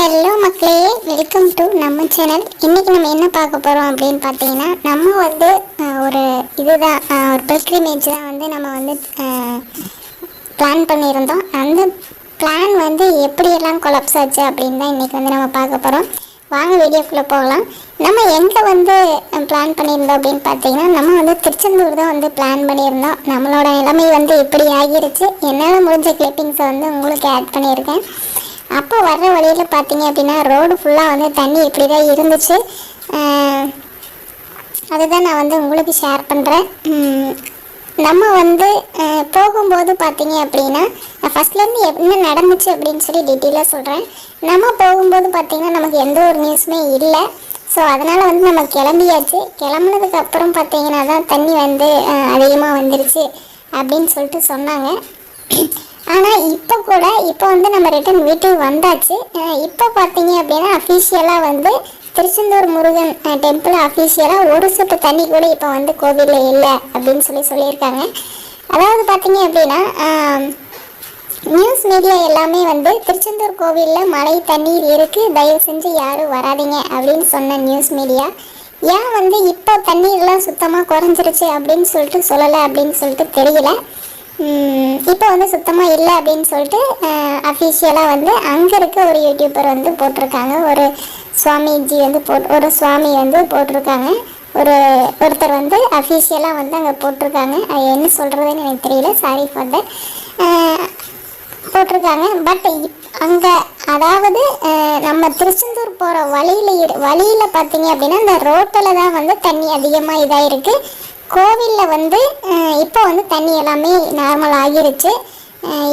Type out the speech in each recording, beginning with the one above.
Hello மக்களே welcome to நம்ம channel இன்றைக்கி நம்ம என்ன பார்க்க போகிறோம் அப்படின்னு பார்த்தீங்கன்னா நம்ம வந்து ஒரு இதுதான் ஒரு பில்கிரிமேஜ் தான் வந்து நம்ம வந்து பிளான் பண்ணியிருந்தோம். அந்த பிளான் வந்து எப்படியெல்லாம் கொலப்ஸ் ஆச்சு அப்படின்னு தான் இன்றைக்கி வந்து நம்ம பார்க்க போகிறோம் வாங்க வீடியோக்குள்ளே போகலாம். நம்ம எங்கே வந்து பிளான் பண்ணியிருந்தோம் அப்படின்னு பார்த்தீங்கன்னா நம்ம வந்து திருச்செந்தூர் தான் வந்து பிளான் பண்ணியிருந்தோம். நம்மளோட நிலைமை வந்து இப்படி ஆகிருச்சு. என்னால் முடிஞ்ச கிளிப்பிங்ஸை வந்து உங்களுக்கு ஆட் பண்ணியிருக்கேன். அப்போ வர்ற வழியில் பார்த்தீங்க அப்படின்னா ரோடு ஃபுல்லாக வந்து தண்ணி இப்படி தான் இருந்துச்சு அதுதான் நான் வந்து உங்களுக்கு ஷேர் பண்ணுறேன் நம்ம வந்து போகும்போது பார்த்தீங்க அப்படின்னா நான் ஃபஸ்ட்லேருந்து என்ன நடந்துச்சு அப்படின்னு சொல்லி டீட்டெயிலாக சொல்கிறேன் நம்ம போகும்போது பார்த்தீங்கன்னா நமக்கு எந்த ஒரு நியூஸுமே இல்லை. ஸோ அதனால் வந்து நம்ம கிளம்பியாச்சு. கிளம்புனதுக்கு அப்புறம் பார்த்தீங்கன்னா தான் தண்ணி வந்து அதிகமாக வந்துருச்சு அப்படின்னு சொல்லிட்டு சொன்னாங்க. ஆனால் இப்போ கூட இப்போ வந்து நம்ம ரிட்டன் வீட்டுக்கு வந்தாச்சு. இப்போ பார்த்தீங்க அப்படின்னா அஃபீஷியலாக வந்து திருச்செந்தூர் முருகன் டெம்பிள் அஃபீஷியலாக ஒரு சொட்டு தண்ணி கூட இப்போ வந்து கோவிலில் இல்லை அப்படின்னு சொல்லி சொல்லியிருக்காங்க. அதாவது பார்த்தீங்க அப்படின்னா நியூஸ் மீடியா எல்லாமே வந்து திருச்செந்தூர் கோவிலில் மழை தண்ணீர் இருக்குது தயவு செஞ்சு யாரும் வராதீங்க அப்படின்னு சொன்ன நியூஸ் மீடியா ஏன் வந்து இப்போ தண்ணீர்லாம் சுத்தமாக குறைஞ்சிருச்சு அப்படின்னு சொல்லிட்டு சொல்லலை அப்படின்னு சொல்லிட்டு தெரியல. இப்போ வந்து சுத்தமாக இல்லை அப்படின்னு சொல்லிட்டு அஃபிஷியலாக வந்து அங்கே இருக்க ஒரு யூடியூபர் வந்து போட்டிருக்காங்க. ஒரு சுவாமிஜி வந்து போட் ஒரு சுவாமி வந்து போட்டிருக்காங்க. ஒரு ஒருத்தர் வந்து அஃபிஷியலாக வந்து அங்கே போட்டிருக்காங்க. அது என்ன சொல்கிறதுன்னு எனக்கு தெரியல. சாரி ஃபார் தட் போட்டிருக்காங்க. பட் அங்கே அதாவது நம்ம திருச்செந்தூர் போகிற வழியில் வழியில் பார்த்தீங்க அப்படின்னா இந்த ரோட்டில் தான் வந்து தண்ணி அதிகமாக இதாக இருக்குது கோவிலில் வந்து இப்போ வந்து தண்ணி எல்லாமே நார்மல் ஆகிருச்சு.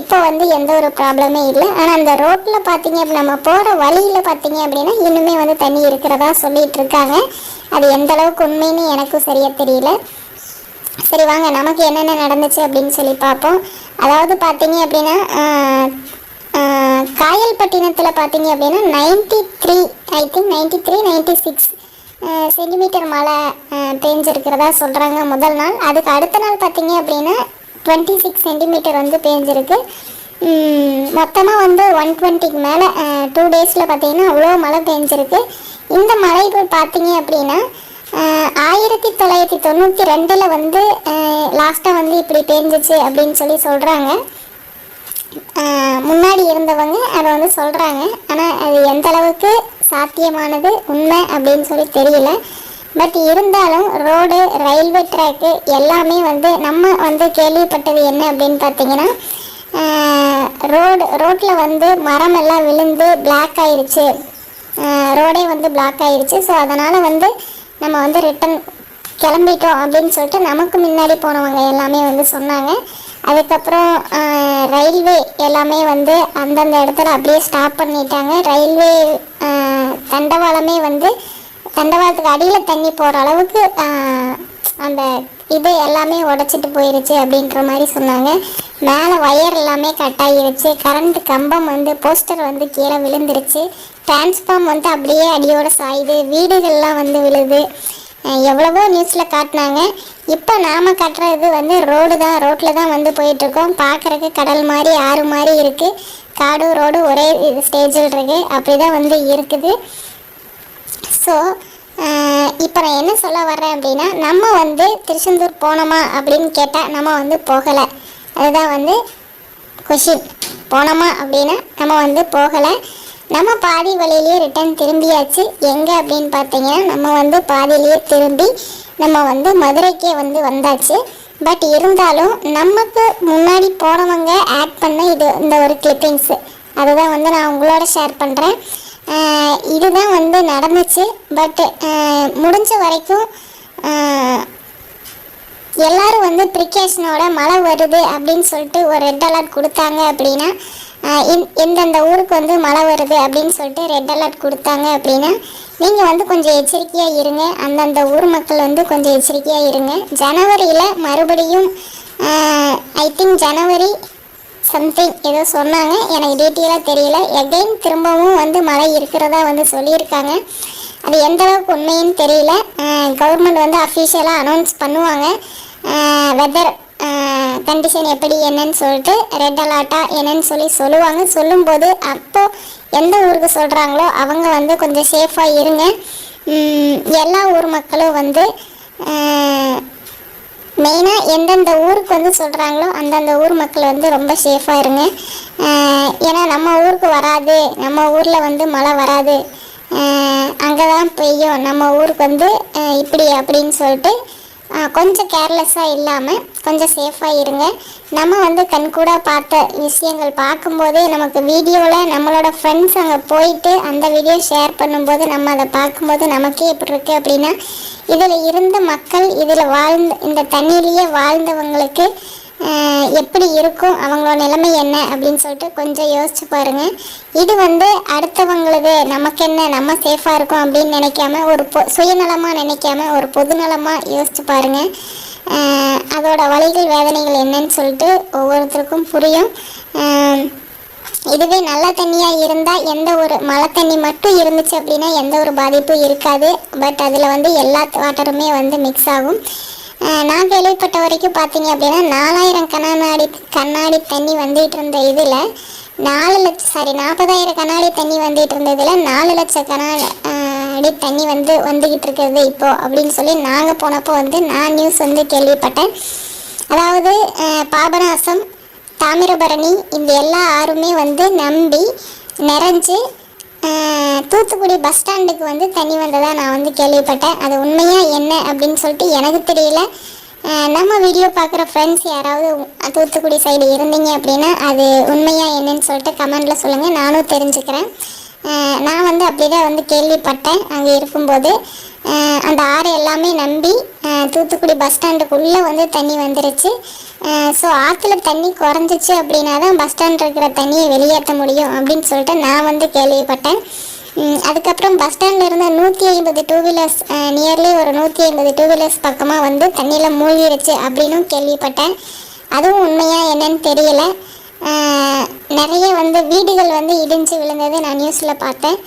இப்போ வந்து எந்த ஒரு ப்ராப்ளமே இல்லை. ஆனால் அந்த ரோட்டில் பார்த்தீங்க அப்படி நம்ம போகிற வழியில் பார்த்தீங்க அப்படின்னா இன்னுமே வந்து தண்ணி இருக்கிறதா சொல்லிகிட்டு இருக்காங்க. அது எந்த அளவுக்கு உண்மைன்னு எனக்கும் சரியாக தெரியல. சரி வாங்க. நமக்கு என்னென்ன நடந்துச்சு அப்படின்னு சொல்லி பார்ப்போம். அதாவது பார்த்தீங்க அப்படின்னா ஆஹ், ஆஹ், காயல்பட்டினத்தில் பார்த்தீங்க அப்படின்னா ninety three I think ninety three ninety six centimetre மழை பேஞ்சிருக்கிறதா பெஞ்சிருக்கிறதா சொல்கிறாங்க முதல் நாள். அதுக்கு அடுத்த நாள் பார்த்தீங்க அப்படின்னா டுவெண்ட்டி சிக்ஸ் சென்டிமீட்டர் வந்து பெஞ்சிருக்கு. மொத்தமாக வந்து ஒன் டுவெண்ட்டிக்கு மேலே டூ டேஸில் பார்த்தீங்கன்னா அவ்வளோ மழை பெஞ்சிருக்கு. இந்த மழைகள் பார்த்தீங்க அப்படின்னா ஆயிரத்தி தொள்ளாயிரத்தி தொண்ணூற்றி ரெண்டில் வந்து லாஸ்ட்டாக வந்து இப்படி பேஞ்சிச்சு அப்படின்னு சொல்லி சொல்கிறாங்க முன்னாடி இருந்தவங்க அதை வந்து சொல்கிறாங்க ஆனால் அது எந்த அளவுக்கு சாத்தியமானது உண்மை அப்படின்னு சொல்லி தெரியல. பட் இருந்தாலும் ரோடு ரயில்வே ட்ராக்கு எல்லாமே வந்து நம்ம வந்து கேள்விப்பட்டது என்ன அப்படின்னு பார்த்தீங்கன்னா ரோடு ரோட்டில் வந்து மரம் எல்லாம் விழுந்து பிளாக் ஆயிடுச்சு ரோடே வந்து பிளாக் ஆயிடுச்சு ஸோ அதனால் வந்து நம்ம வந்து ரிட்டன் கிளம்பிட்டோம் அப்படின்னு சொல்லிட்டு நமக்கு முன்னாடி போனவங்க எல்லாமே வந்து சொன்னாங்க. அதுக்கப்புறம் ரயில்வே எல்லாமே வந்து அந்தந்த இடத்துல அப்படியே ஸ்டாப் பண்ணிட்டாங்க. ரயில்வே தண்டவாளமே வந்து தண்டவாளத்துக்கு அடியில் தண்ணி போகிற அளவுக்கு அந்த இது எல்லாமே உடச்சிட்டு போயிருச்சு அப்படின்ற மாதிரி சொன்னாங்க. மேலே ஒயர் எல்லாமே கட் ஆகிருச்சு கரண்ட் கம்பம் வந்து போஸ்டர் வந்து கீழே விழுந்துருச்சு. டிரான்ஸ்ஃபார்ம் வந்து அப்படியே அடியோட சாயுது. வீடுகள்லாம் வந்து விழுது. எவ்வளவோ நியூஸில் காட்டினாங்க. இப்போ நாம் கட்டுறது வந்து ரோடு தான். ரோட்டில் தான் வந்து போயிட்டுருக்கோம் பார்க்குறக்கு கடல் மாதிரி ஆறு மாதிரி இருக்குது காடு ரோடு ஒரே ஸ்டேஜில் இருக்குது அப்படி தான் வந்து இருக்குது. ஸோ இப்போ நான் என்ன சொல்ல வர்றேன் அப்படின்னா நம்ம வந்து திருச்செந்தூர் போனோமா அப்படின்னு கேட்டால் நம்ம வந்து போகலை. அதுதான் வந்து கொஷின் போனோமா அப்படின்னா நம்ம வந்து போகலை. நம்ம பாதி வழியிலேயே ரிட்டர்ன் திரும்பியாச்சு. எங்கே அப்படின்னு பார்த்தீங்கன்னா நம்ம வந்து பாதியிலேயே திரும்பி நம்ம வந்து மதுரைக்கே வந்து வந்தாச்சு. பட் இருந்தாலும் நமக்கு முன்னாடி போனவங்க ஆட் பண்ண இது இந்த ஒரு கிளிப்பிங்ஸு அதுதான் வந்து நான் உங்களோட ஷேர் பண்ணுறேன் இதுதான் வந்து நடந்துச்சு. பட் முடிஞ்ச வரைக்கும் எல்லாரும் வந்து ப்ரிகாஷனோட மழை வருது அப்படின்னு சொல்லிட்டு ஒரு ரெட் அலர்ட் கொடுத்தாங்க அப்படின்னா எந்தெந்த ஊருக்கு வந்து மழை வருது அப்படின்னு சொல்லிட்டு ரெட் அலர்ட் கொடுத்தாங்க அப்படின்னா நீங்கள் வந்து கொஞ்சம் எச்சரிக்கையாக இருங்க. அந்தந்த ஊர் மக்கள் வந்து கொஞ்சம் எச்சரிக்கையாக இருங்க. ஜனவரியில் மறுபடியும் ஐ திங்க் ஜனவரி சம்திங் ஏதோ சொன்னாங்க. எனக்கு டீட்டெயிலாக தெரியல. எகைன் திரும்பவும் வந்து மழை இருக்கிறதா வந்து சொல்லியிருக்காங்க. அது எந்த அளவுக்கு உண்மைன்னு தெரியல. கவர்மெண்ட் வந்து அஃபிஷியலாக அனௌன்ஸ் பண்ணுவாங்க. வெதர் கண்டிஷன் எப்படி என்னன்னு சொல்லிட்டு ரெட் அலர்ட்டா என்னன்னு சொல்லி சொல்லுவாங்க. சொல்லும்போது அப்போ எந்த ஊருக்கு சொல்கிறாங்களோ அவங்க வந்து கொஞ்சம் சேஃபாக இருங்க. எல்லா ஊர் மக்களும் வந்து மெயினாக எந்தெந்த ஊருக்கு வந்து சொல்கிறாங்களோ அந்தந்த ஊர் மக்கள் வந்து ரொம்ப சேஃபாக இருங்க. ஏன்னா நம்ம ஊருக்கு வராது. நம்ம ஊரில் வந்து மழை வராது. அங்கே தான் பெய்யும். நம்ம ஊருக்கு வந்து இப்படி அப்படின்னு சொல்லிட்டு கொஞ்சம் கேர்லெஸ்ஸாக இல்லாமல் கொஞ்சம் சேஃபாக இருங்க. நம்ம வந்து கண்கூடாக பார்த்த விஷயங்கள் பார்க்கும்போதே நமக்கு வீடியோவில் நம்மளோட ஃப்ரெண்ட்ஸ் அங்கே போயிட்டு அந்த வீடியோ ஷேர் பண்ணும்போது நம்ம அதை பார்க்கும்போது நமக்கே எப்படி இருக்குது அப்படின்னா இதில் இருந்த மக்கள் இதில் வாழ்ந்த இந்த தண்ணியிலேயே வாழ்ந்தவங்களுக்கு எப்படி இருக்கும் அவங்களோட நிலைமை என்ன அப்படின்னு சொல்லிட்டு கொஞ்சம் யோசிச்சு பாருங்க. இது வந்து அடுத்தவங்களது நமக்கு என்ன நம்ம சேஃபாக இருக்கும் அப்படின்னு நினைக்காம ஒரு பொ சுயநலமாக நினைக்காம ஒரு பொதுநலமாக யோசிச்சு பாருங்க. அதோட வழிகள் வேதனைகள் என்னன்னு சொல்லிட்டு ஒவ்வொருத்தருக்கும் புரியும். இதுவே நல்ல தண்ணியாக இருந்தால் எந்த ஒரு மழை தண்ணி மட்டும் இருந்துச்சு அப்படின்னா எந்த ஒரு பாதிப்பும் இருக்காது. பட் அதில் வந்து எல்லா வாட்டருமே வந்து மிக்ஸ் ஆகும். நான் கேள்விப்பட்ட வரைக்கும் பார்த்தீங்க அப்படின்னா நாலாயிரம் கண்ணாடி கண்ணாடி தண்ணி வந்துட்டு இருந்த இதில் நாலு லட்சம் சாரி நாற்பதாயிரம் கண்ணாடி தண்ணி வந்துட்டு இருந்ததில் நாலு லட்சம் கண்ணாடி அடி தண்ணி வந்து வந்துக்கிட்டு இருக்கிறது இப்போது அப்படின்னு சொல்லி நாங்கள் போனப்போ வந்து நான் நியூஸ் வந்து கேள்விப்பட்டேன். அதாவது பாபநாசம் தாமிரபரணி இந்த எல்லா ஆறுமே வந்து நம்பி நிறைஞ்சு தூத்துக்குடி பஸ் ஸ்டாண்டுக்கு வந்து தண்ணி வந்ததாக நான் வந்து கேள்விப்பட்டேன். அது உண்மையாக என்ன அப்படின்னு சொல்லிட்டு எனக்கு தெரியல. நம்ம வீடியோ பார்க்குற ஃப்ரெண்ட்ஸ் யாராவது தூத்துக்குடி சைடு இருந்தீங்க அப்படின்னா அது உண்மையாக என்னன்னு சொல்லிட்டு கமெண்டில் சொல்லுங்கள் நானும் தெரிஞ்சுக்கிறேன். நான் வந்து அப்படி தான் வந்து கேள்விப்பட்டேன். அங்கே இருக்கும்போது அந்த ஆறு எல்லாமே நம்பி தூத்துக்குடி பஸ் ஸ்டாண்டுக்குள்ளே வந்து தண்ணி வந்துருச்சு. ஸோ ஆற்றுல தண்ணி குறைஞ்சிச்சு அப்படின்னா தான் பஸ் ஸ்டாண்ட் இருக்கிற தண்ணியை வெளியேற்ற முடியும் அப்படின்னு சொல்லிட்டு நான் வந்து கேள்விப்பட்டேன். அதுக்கப்புறம் பஸ் ஸ்டாண்டில் இருந்த நூற்றி ஐம்பது டூ வீலர்ஸ் நியர்லி ஒரு நூற்றி ஐம்பது டூ வீலர்ஸ் பக்கமாக வந்து தண்ணியில் மூழ்கிடுச்சு அப்படின்னும் கேள்விப்பட்டேன். அதுவும் உண்மையாக என்னன்னு தெரியல. நிறைய வந்து வீடுகள் வந்து இடிஞ்சு விழுந்தது நான் நியூஸில் பார்த்தேன்.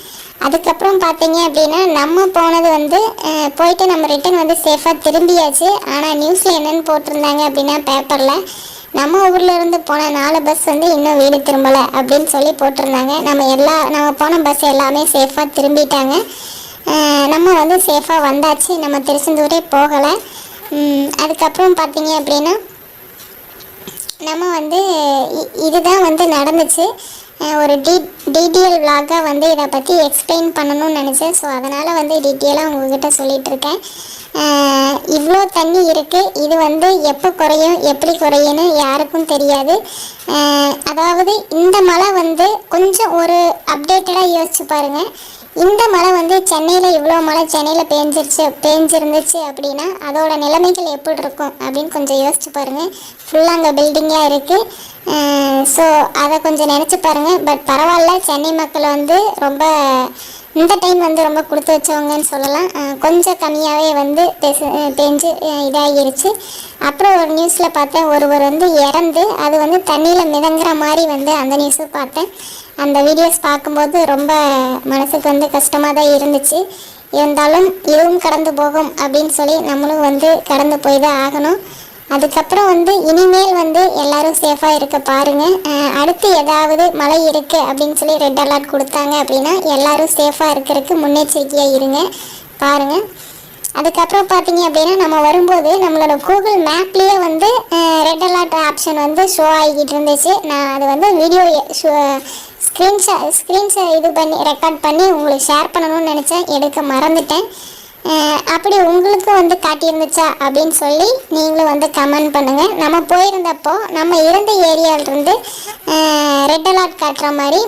அதுக்கப்புறம் பார்த்தீங்க அப்படின்னா நம்ம போனது வந்து போயிட்டு நம்ம ரிட்டன் வந்து சேஃபாக திரும்பியாச்சு. ஆனால் நியூஸில் என்னென்னு போட்டிருந்தாங்க அப்படின்னா பேப்பரில் நம்ம ஊர்லேருந்து போன நாலு பஸ் வந்து இன்னும் வீடு திரும்பலை அப்படின்னு சொல்லி போட்டிருந்தாங்க. நம்ம எல்லா நம்ம போன பஸ் எல்லாமே சேஃபாக திரும்பிட்டாங்க. நம்ம வந்து சேஃபாக வந்தாச்சு. நம்ம திருச்செந்தூரே போகலை. அதுக்கப்புறம் பார்த்தீங்க அப்படின்னா நம்ம வந்து இதுதான் வந்து நடந்துச்சு. ஒரு டீ டீட்டெயில் விலாகாக வந்து இதை பற்றி எக்ஸ்பிளைன் பண்ணணும்னு நினச்சேன். ஸோ அதனால் வந்து டீட்டெயிலாக உங்ககிட்ட சொல்லிகிட்ருக்கேன் இவ்வளோ தண்ணி இருக்குது இது வந்து எப்போ குறையும் எப்படி குறையும்னு யாருக்கும் தெரியாது. அதாவது இந்த மழை வந்து கொஞ்சம் ஒரு அப்டேட்டடாக யோசிச்சு பாருங்கள் இந்த மழை வந்து சென்னையில் இவ்வளோ மழை சென்னையில் பேஞ்சிருச்சு பேஞ்சிருந்துச்சு அப்படின்னா அதோட நிலைமைகள் எப்படி இருக்கும் அப்படின்னு கொஞ்சம் யோசிச்சு பாருங்கள் ஃபுல்லாக அங்கே பில்டிங்காக இருக்குது ஸோ அதை கொஞ்சம் நினச்சி பாருங்கள் பட் பரவாயில்ல சென்னை மக்கள் வந்து ரொம்ப இந்த டைம் வந்து ரொம்ப கொடுத்து வச்சவங்கன்னு சொல்லலாம். கொஞ்சம் கம்மியாகவே வந்து பெசு- இதாகிருச்சு. அப்புறம் ஒரு நியூஸில் பார்த்தேன் ஒருவர் வந்து இறந்து அது வந்து தண்ணியில் மிதங்குற மாதிரி வந்து அந்த நியூஸும் பார்த்தேன். அந்த வீடியோஸ் பார்க்கும்போது ரொம்ப மனசுக்கு வந்து கஷ்டமாக தான் இருந்துச்சு. இருந்தாலும் இதுவும் கடந்து போகும் அப்படின்னு சொல்லி நம்மளும் வந்து கடந்து போய் தான் ஆகணும். அதுக்கப்புறம் வந்து இனிமேல் வந்து எல்லாரும் சேஃபாக இருக்க பாருங்கள் அடுத்து ஏதாவது மழை இருக்கு அப்படின்னு சொல்லி ரெட் அலர்ட் கொடுத்தாங்க அப்படின்னா எல்லாரும் சேஃபாக இருக்கிறதுக்கு முன்னெச்சரிக்கையாக இருங்க. பாருங்க. அதுக்கப்புறம் பார்த்தீங்க அப்படின்னா நம்ம வரும்போது நம்மளோட கூகுள் மேப்லேயே வந்து ரெட் அலர்ட் ஆப்ஷன் வந்து ஷோ ஆகிக்கிட்டு இருந்துச்சு. நான் அது வந்து வீடியோ ஸ்க்ரீன்ஷா ஸ்க்ரீன்ஷா இது பண்ணி ரெக்கார்ட் பண்ணி உங்களுக்கு ஷேர் பண்ணணும்னு நினச்சேன். எடுக்க மறந்துட்டேன். அப்படி உங்களுக்கு வந்து காட்டியிருந்துச்சா அப்படின்னு சொல்லி நீங்களும் வந்து கமெண்ட் பண்ணுங்கள் நம்ம போயிருந்தப்போ நம்ம இருந்த ஏரியாவிலிருந்து ரெட் அலர்ட் காட்டுற மாதிரி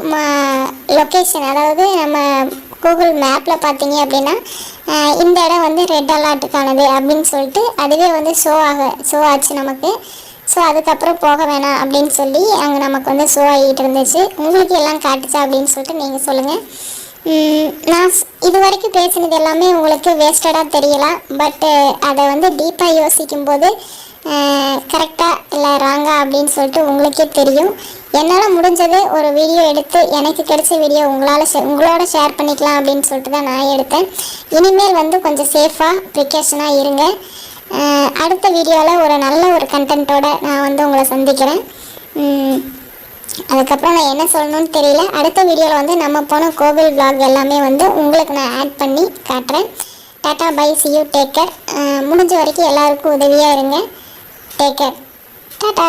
லொக்கேஷன் அதாவது நம்ம கூகுள் மேப்பில் பார்த்தீங்க அப்படின்னா இந்த இடம் வந்து ரெட் அலர்ட்டுக்கானது அப்படின்னு சொல்லிட்டு அதுவே வந்து ஷோ ஆக ஷோ ஆச்சு நமக்கு. ஸோ அதுக்கப்புறம் போக வேணாம் அப்படின்னு சொல்லி அங்கே நமக்கு வந்து ஷோ ஆகிட்டு இருந்துச்சு. உங்களுக்கு எல்லாம் காட்டுச்சா அப்படின்னு சொல்லிட்டு நீங்கள் சொல்லுங்கள் நான் இது வரைக்கும் பேசினது எல்லாமே உங்களுக்கு வேஸ்டடாக தெரியலாம் பட்டு அதை வந்து டீப்பாக யோசிக்கும்போது கரெக்டாக இல்லை ராங்கா அப்படின்னு சொல்லிட்டு உங்களுக்கே தெரியும். என்னால் முடிஞ்சது ஒரு வீடியோ எடுத்து எனக்கு கிடைச்ச வீடியோ உங்களால் ஷே உங்களோட ஷேர் பண்ணிக்கலாம் அப்படின்னு சொல்லிட்டு தான் நான் எடுத்தேன். இனிமேல் வந்து கொஞ்சம் சேஃபாக ப்ரிகாஷனாக இருங்க. அடுத்த வீடியோவில் ஒரு நல்ல ஒரு கண்டென்ட்டோட நான் வந்து உங்களை சந்திக்கிறேன். ம், அதுக்கப்புறம் நான் என்ன சொல்லணும்னு தெரியல. அடுத்த வீடியோவில் வந்து நம்ம போன கோவில் விளாக் எல்லாமே வந்து உங்களுக்கு நான் ஆட் பண்ணி காட்டுறேன். Tata bye see you take care முடிஞ்ச வரைக்கும் எல்லாருக்கும் உதவியாக இருங்க. Take care tata!